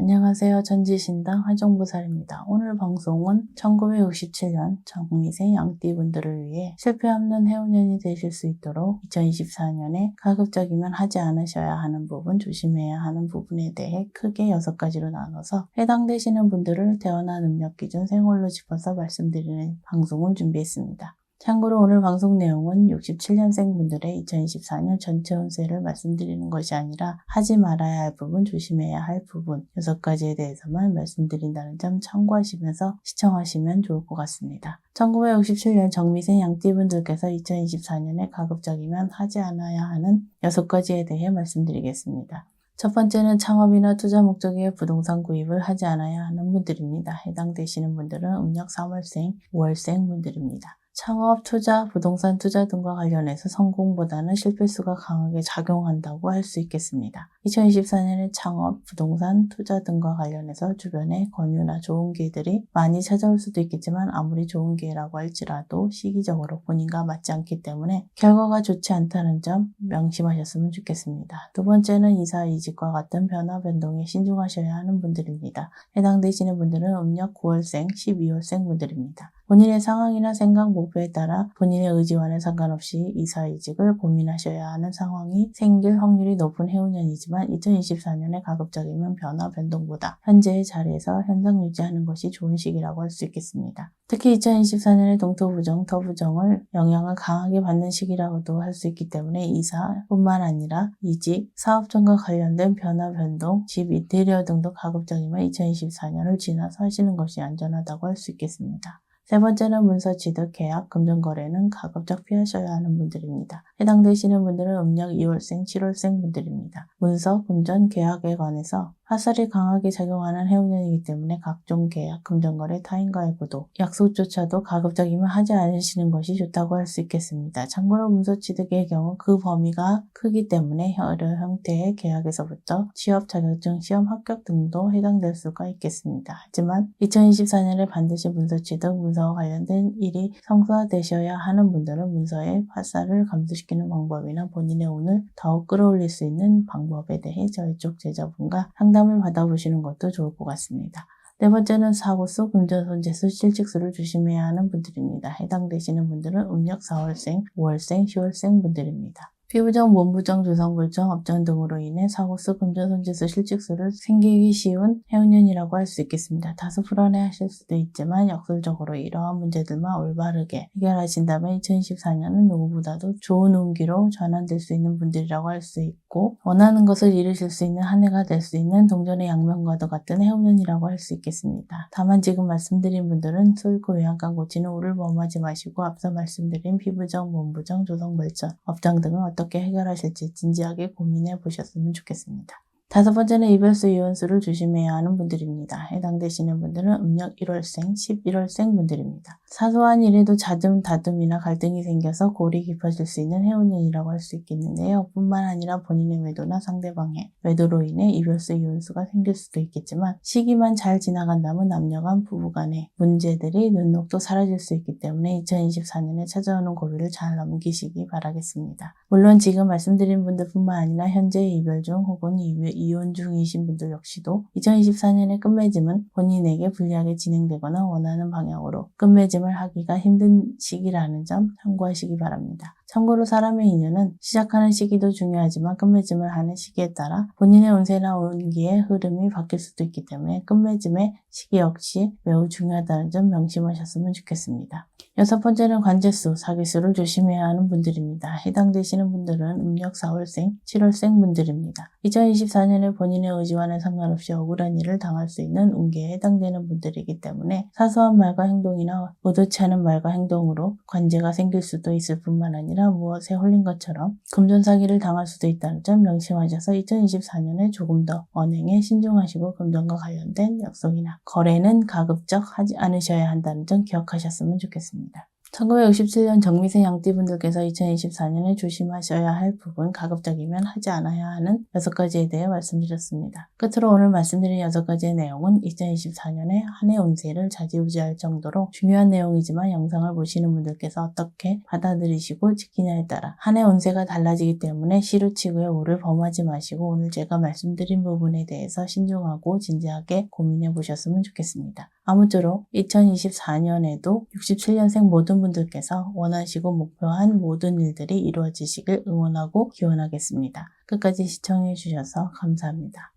안녕하세요. 전지신당 화정보살입니다. 오늘 방송은 1967년 정미생 양띠분들을 위해 실패 없는 해운년이 되실 수 있도록 2024년에 가급적이면 하지 않으셔야 하는 부분, 조심해야 하는 부분에 대해 크게 6가지로 나눠서 해당되시는 분들을 태어난 음력 기준 생월로 짚어서 말씀드리는 방송을 준비했습니다. 참고로 오늘 방송 내용은 67년생 분들의 2024년 전체 운세를 말씀드리는 것이 아니라 하지 말아야 할 부분, 조심해야 할 부분 6가지에 대해서만 말씀드린다는 점 참고하시면서 시청하시면 좋을 것 같습니다. 1967년 정미생 양띠분들께서 2024년에 가급적이면 하지 않아야 하는 6가지에 대해 말씀드리겠습니다. 첫 번째는 창업이나 투자 목적의 부동산 구입을 하지 않아야 하는 분들입니다. 해당되시는 분들은 음력 3월생, 5월생 분들입니다. 창업, 투자, 부동산 투자 등과 관련해서 성공보다는 실패수가 강하게 작용한다고 할 수 있겠습니다. 2024년에 창업, 부동산, 투자 등과 관련해서 주변에 권유나 좋은 기회들이 많이 찾아올 수도 있겠지만 아무리 좋은 기회라고 할지라도 시기적으로 본인과 맞지 않기 때문에 결과가 좋지 않다는 점 명심하셨으면 좋겠습니다. 두 번째는 이사, 이직과 같은 변화, 변동에 신중하셔야 하는 분들입니다. 해당되시는 분들은 음력 9월생, 12월생 분들입니다. 본인의 상황이나 생각, 목표에 따라 본인의 의지와는 상관없이 이사이직을 고민하셔야 하는 상황이 생길 확률이 높은 해운년이지만 2024년에 가급적이면 변화 변동보다 현재의 자리에서 현상 유지하는 것이 좋은 시기라고 할 수 있겠습니다. 특히 2024년에 동토부정, 터부정을 영향을 강하게 받는 시기라고도 할 수 있기 때문에 이사뿐만 아니라 이직, 사업전과 관련된 변화 변동, 집, 인테리어 등도 가급적이면 2024년을 지나서 하시는 것이 안전하다고 할 수 있겠습니다. 세 번째는 문서 취득, 계약, 금전거래는 가급적 피하셔야 하는 분들입니다. 해당되시는 분들은 음력 2월생, 7월생 분들입니다. 문서, 금전, 계약에 관해서 화살이 강하게 작용하는 해운년이기 때문에 각종 계약, 금전거래, 타인과의 구도, 약속조차도 가급적이면 하지 않으시는 것이 좋다고 할 수 있겠습니다. 참고로 문서 취득의 경우 그 범위가 크기 때문에 여러 형태의 계약에서부터 취업, 자격증, 시험 합격 등도 해당될 수가 있겠습니다. 하지만 2024년에 반드시 문서 취득, 문서 와 관련된 일이 성사되셔야 하는 분들은 문서의 화살을 감소시키는 방법이나 본인의 운을 더욱 끌어올릴 수 있는 방법에 대해 저희 쪽 제자분과 상담을 받아보시는 것도 좋을 것 같습니다. 네 번째는 사고수, 금전손 재수, 실직수를 조심해야 하는 분들입니다. 해당되시는 분들은 음력 4월생, 5월생, 10월생 분들입니다. 피부정, 몸부정, 조상불정, 업장 등으로 인해 사고수, 금전손재수, 실직수를 생기기 쉬운 해운년이라고 할 수 있겠습니다. 다소 불안해하실 수도 있지만 역설적으로 이러한 문제들만 올바르게 해결하신다면 2024년은 누구보다도 좋은 운기로 전환될 수 있는 분들이라고 할 수 있고 원하는 것을 이루실 수 있는 한 해가 될 수 있는 동전의 양면과도 같은 해운년이라고 할 수 있겠습니다. 다만 지금 말씀드린 분들은 소잃고 외양간 고치는 우를 범하지 마시고 앞서 말씀드린 피부정, 몸부정, 조성불정, 업장 등을 어떻게 해결하실지 진지하게 고민해 보셨으면 좋겠습니다. 다섯 번째는 이별수 이혼수를 조심해야 하는 분들입니다. 해당되시는 분들은 음력 1월생, 11월생 분들입니다. 사소한 일에도 자듬, 다툼이나 갈등이 생겨서 골이 깊어질 수 있는 해운년이라고 할 수 있겠는데요. 뿐만 아니라 본인의 외도나 상대방의 외도로 인해 이별수 이혼수가 생길 수도 있겠지만 시기만 잘 지나간다면 남녀간 부부간의 문제들이 눈녹도 사라질 수 있기 때문에 2024년에 찾아오는 고비를 잘 넘기시기 바라겠습니다. 물론 지금 말씀드린 분들뿐만 아니라 현재 이별 중 혹은 이혼 중이신 분들 역시도 2024년의 끝맺음은 본인에게 불리하게 진행되거나 원하는 방향으로 끝맺음을 하기가 힘든 시기라는 점 참고하시기 바랍니다. 참고로 사람의 인연은 시작하는 시기도 중요하지만 끝맺음을 하는 시기에 따라 본인의 운세나 운기의 흐름이 바뀔 수도 있기 때문에 끝맺음의 시기 역시 매우 중요하다는 점 명심하셨으면 좋겠습니다. 여섯 번째는 관제수, 사기수를 조심해야 하는 분들입니다. 해당되시는 분들은 음력 4월생, 7월생 분들입니다. 2024년에 본인의 의지와는 상관없이 억울한 일을 당할 수 있는 운기에 해당되는 분들이기 때문에 사소한 말과 행동이나 의도치 않은 말과 행동으로 관제가 생길 수도 있을 뿐만 아니라 무엇에 홀린 것처럼 금전사기를 당할 수도 있다는 점 명심하셔서 2024년에 조금 더 언행에 신중하시고 금전과 관련된 약속이나 거래는 가급적 하지 않으셔야 한다는 점 기억하셨으면 좋겠습니다. 1967년 정미생 양띠분들께서 2024년에 조심하셔야 할 부분, 가급적이면 하지 않아야 하는 6가지에 대해 말씀드렸습니다. 끝으로 오늘 말씀드린 6가지의 내용은 2024년에 한 해 운세를 좌지우지할 정도로 중요한 내용이지만 영상을 보시는 분들께서 어떻게 받아들이시고 지키냐에 따라 한 해 운세가 달라지기 때문에 시루치고의 오를 범하지 마시고 오늘 제가 말씀드린 부분에 대해서 신중하고 진지하게 고민해 보셨으면 좋겠습니다. 아무쪼록 2024년에도 67년생 모든 분들께서 원하시고 목표한 모든 일들이 이루어지시길 응원하고 기원하겠습니다. 끝까지 시청해 주셔서 감사합니다.